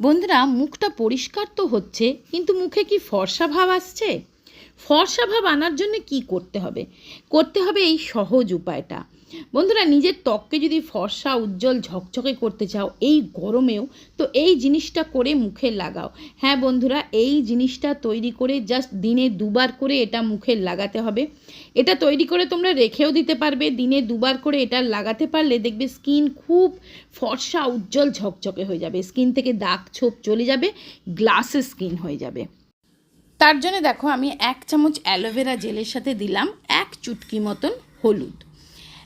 বন্ধুরা মুখটা পরিষ্কার তো হচ্ছে কিন্তু মুখে কি ফর্সা ভাব আসছে? ফর্সা ভাব আনার জন্য কি করতে হবে? করতে হবে এই সহজ উপায়টা। বন্ধুরা, নিজের ত্বককে যদি ফর্সা, উজ্জ্বল, ঝকঝকে করতে চাও, এই গরমেও তো এই জিনিসটা করে মুখে লাগাও। হ্যাঁ বন্ধুরা, এই জিনিসটা তৈরি করে জাস্ট দিনে দুবার করে এটা মুখে লাগাতে হবে। এটা তৈরি করে তোমরা রেখেও দিতে পারবে, দিনে দুবার করে এটা লাগাতে পারলে দেখবে স্কিন খুব ফর্সা, উজ্জ্বল, ঝকঝকে হয়ে যাবে। স্কিন থেকে দাগ ছোপ চলে যাবে গ্লাসের স্কিন হয়ে যাবে। তার জন্য দেখো আমি এক চামচ অ্যালোভেরা জেলের সাথে দিলাম, এক চুটকি মতন হলুদ।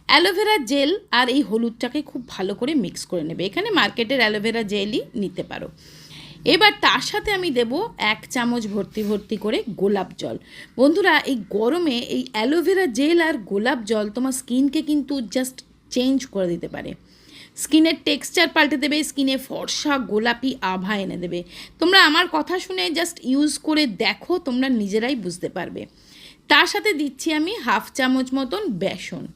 অ্যালোভেরা জেল আর এই হলুদটাকে খুব ভালো করে মিক্স করে নেবে। এখানে মার্কেটের অ্যালোভেরা জেলই নিতে পারো। এবার তার সাথে আমি দেব এক চামচ ভর্তি ভর্তি করে গোলাপ জল। বন্ধুরা, এই গরমে এই অ্যালোভেরা জেল আর গোলাপ জল তোমার স্কিনকে কিন্তু জাস্ট চেঞ্জ করে দিতে পারে। স্কিনের টেক্সচার পাল্টে দেবে, স্কিনে ফর্সা, গোলাপি আভা এনে দেবে। তোমরা আমার কথা শুনে জাস্ট ইউজ করে দেখো, তোমরা নিজেরাই বুঝতে পারবে। তার সাথে দিচ্ছি আমি হাফ চামচ মতন বেসন।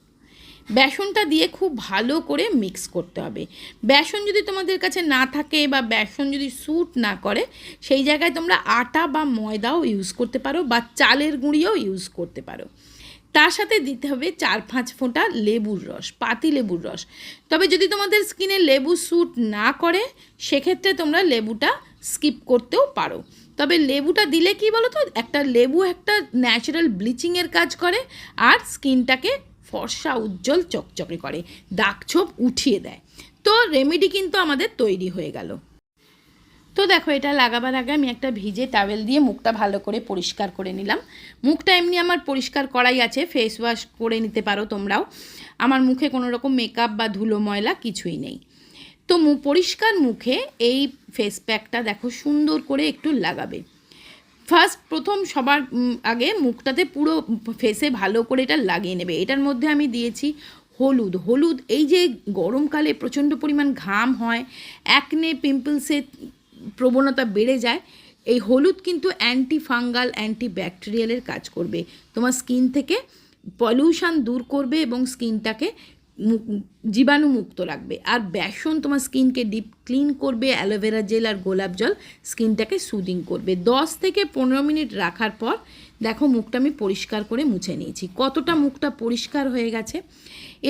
বেসনটা দিয়ে খুব ভালো করে মিক্স করতে হবে। বেসন যদি তোমাদের কাছে না থাকে বা বেসন যদি স্যুট না করে, সেই জায়গায় তোমরা আটা বা ময়দাও ইউজ করতে পারো বা চালের গুঁড়িও ইউজ করতে পারো। তার সাথে দিতে হবে চার পাঁচ ফোঁটা লেবুর রস, পাতি লেবুর রস। তবে যদি তোমাদের স্কিনে লেবু স্যুট না করে, সেক্ষেত্রে তোমরা লেবুটা স্কিপ করতেও পারো। তবে লেবুটা দিলে কি বলো তো একটা লেবু একটা ন্যাচারাল ব্লিচিংয়ের কাজ করে আর স্কিনটাকে ফর্সা, উজ্জ্বল, চকচকে করে, দাগ ছোপ উঠিয়ে দেয়। তো রেমেডি কিন্তু আমাদের তৈরি হয়ে গেল। তো দেখো, এটা লাগাবার আগে আমি একটা ভিজে টাওয়েল দিয়ে মুখটা ভালো করে পরিষ্কার করে নিলাম। মুখটা এমনি আমার পরিষ্কার করাই আছে ফেস ওয়াশ করে নিতে পারো তোমরাও। আমার মুখে কোনো রকম মেকআপ বা ধুলো ময়লা কিছুই নেই। তো মু, পরিষ্কার মুখে এই ফেস প্যাকটা দেখো, সুন্দর করে একটু লাগাবে। ফার্স্ট প্রথম সবার আগে মুখটাতে পুরো ফেসে ভালো করে এটা লাগিয়ে নেবে। এটার মধ্যে আমি দিয়েছি হলুদ। হলুদ, এই যে গরমকালে প্রচণ্ড পরিমাণ ঘাম হয় অ্যাকনে পিম্পলসের প্রবণতা বেড়ে যায়, এই হলুদ কিন্তু অ্যান্টি ফাঙ্গাল অ্যান্টি ব্যাকটেরিয়ালের কাজ করবে। তোমার স্কিন থেকে পলিউশান দূর করবে এবং স্কিনটাকে জীবাণুমুক্ত রাখবে আর বেসন তোমার স্কিনকে ডিপ ক্লিন করবে অ্যালোভেরা জেল আর গোলাপ জল স্কিনটাকে সুদিং করবে। দশ থেকে পনেরো মিনিট রাখার পর দেখো মুখটা আমি পরিষ্কার করে মুছে নিয়েছি। কতটা মুখটা পরিষ্কার হয়ে গেছে?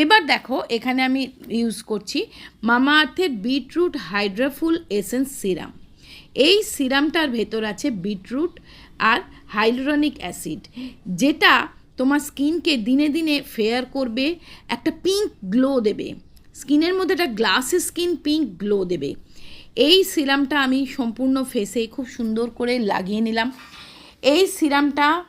এবার দেখো, এখানে আমি ইউজ করছি মামা আর্থের বিটরুট হাইড্রাফুল এসেন্স সিরাম। এই সিরামটার ভেতর আছে বিটরুট আর হাইলোরনিক অ্যাসিড, যেটা তোমার স্কিনকে দিনে দিনে ফেয়ার করবে, একটা পিঙ্ক গ্লো দেবে। স্কিনের মধ্যে একটা গ্লাসে স্কিন পিঙ্ক গ্লো দেবে। এই সিরামটা আমি সম্পূর্ণ ফেসে খুব সুন্দর করে লাগিয়ে নিলাম। এই সিরামটা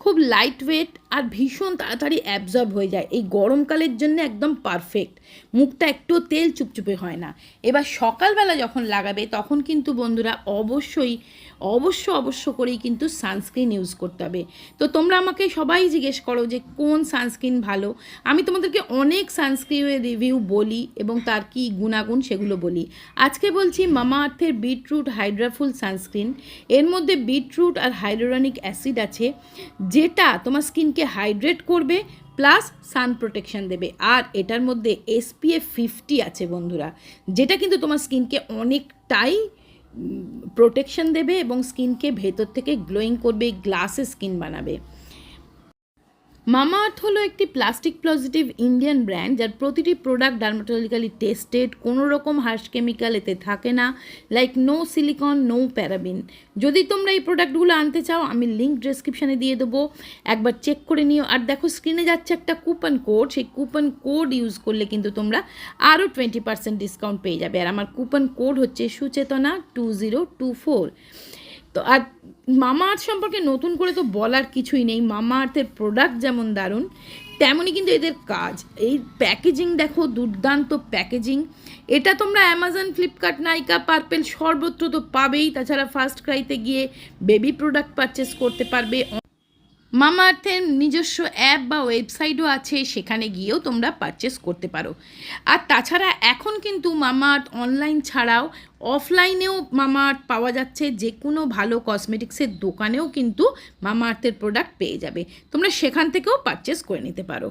খুব লাইট ওয়েট আর ভীষণ তাড়াতাড়ি অ্যাবজর্ব হয়ে যায়। এই গরমকালের জন্য একদম পারফেক্ট মুখটা একটু তেল চুপচুপে হয় না। এবার সকালবেলা যখন লাগাবে, তখন কিন্তু বন্ধুরা অবশ্যই, অবশ্য অবশ্য করেই কিন্তু সানস্ক্রিন ইউজ করতে হবে। তো তোমরা আমাকে সবাই জিজ্ঞেস করো যে কোন সানস্ক্রিন ভালো? আমি তোমাদেরকে অনেক সানস্ক্রিনের রিভিউ বলি এবং তার কি গুণাগুণ সেগুলো বলি। আজকে বলছি মামা আর্থের বিটরুট হাইড্রাফুল সানস্ক্রিন এর মধ্যে বিটরুট আর হাইড্রোরানিক অ্যাসিড আছে। যেটা তোমার স্কিনকে হাইড্রেট করবে, প্লাস সান প্রোটেকশান দেবে। আর এটার মধ্যে এসপিএফ ফিফটি আছে বন্ধুরা, যেটা কিন্তু তোমার স্কিনকে অনেকটাই প্রোটেকশন দেবে এবং স্কিনকে ভেতর থেকে গ্লোয়িং করবে গ্লাসে স্কিন বানাবে। মামা আর্থ হলো একটি প্লাস্টিক পজিটিভ ইন্ডিয়ান ব্র্যান্ড যার প্রতিটি প্রোডাক্ট ডার্মাটোলজিক্যালি টেস্টেড কোনো রকম হার্শ কেমিক্যাল এতে থাকে না like no silicone no paraben যদি তোমরা এই প্রোডাক্টগুলো আনতে চাও, আমি লিঙ্ক ডেসক্রিপশানে দিয়ে দেবো। একবার চেক করে নিও। আর দেখো স্ক্রিনে যাচ্ছে একটা কুপন কোড সেই কুপন কোড ইউজ করলে কিন্তু তোমরা আরও টোয়েন্টি পার্সেন্ট ডিসকাউন্ট পেয়ে যাবে। আর আমার কুপন কোড হচ্ছে Suchetana two zero two four তো আর মামা আর্থ সম্পর্কে নতুন করে তো বলার কিছুই নেই। মামা আর্থের প্রোডাক্ট যেমন দারুণ, তেমনই কিন্তু এদের কাজ। এই প্যাকেজিং দেখো, দুর্দান্ত প্যাকেজিং এটা তোমরা অ্যামাজন ফ্লিপকার্ট নাইকা পার্পেল সর্বত্র তো পাবেই। তাছাড়া ফার্স্ট ক্রাইতে গিয়ে বেবি প্রোডাক্ট পারচেস করতে পারবে। মামা আর্থের নিজস্ব অ্যাপ বা ওয়েবসাইটও আছে, সেখানে গিয়েও তোমরা পারচেস করতে পারো। আর তাছাড়া এখন কিন্তু মামা আর্থ অনলাইন ছাড়াও অফলাইনেও মামা আর্থ পাওয়া যাচ্ছে, যে কোনো ভালো কসমেটিক্সের দোকানেও কিন্তু মামা আর্থের প্রোডাক্ট পেয়ে যাবে। তোমরা সেখান থেকেও পারচেস করে নিতে পারো।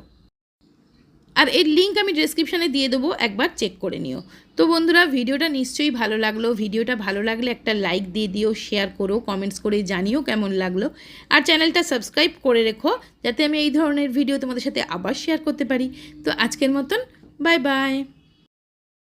আর এর লিঙ্ক আমি ডিসক্রিপশানে দিয়ে দেবো, একবার চেক করে নিও। তো বন্ধুরা, ভিডিওটা নিশ্চয়ই ভালো লাগল। ভিডিওটা ভালো লাগলে একটা লাইক দিয়ে দিও শেয়ার করো কমেন্টস করে জানিও কেমন লাগল। আর চ্যানেলটা সাবস্ক্রাইব করে রেখো, যাতে আমি এই ধরনের ভিডিও তোমাদের সাথে আবার শেয়ার করতে পারি। তো আজকের মতন বাই বাই